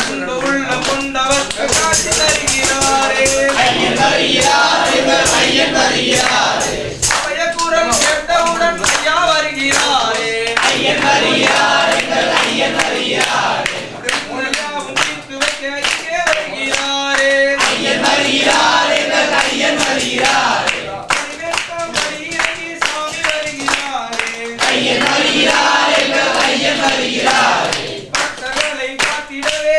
அன்பு உள்ளம் கொண்டவர் காட்சி தருகிறாரே அபயகுரம் கேட்டவுடன் ஐயா வருகிறாரே திருமொழியாவும் தீர்த்து வைக்க இங்கே வருகிறாரே பதினெட்டாம் படி இறங்கி சுவாமி வருகிறாரே. பக்தர்களை காத்திடவே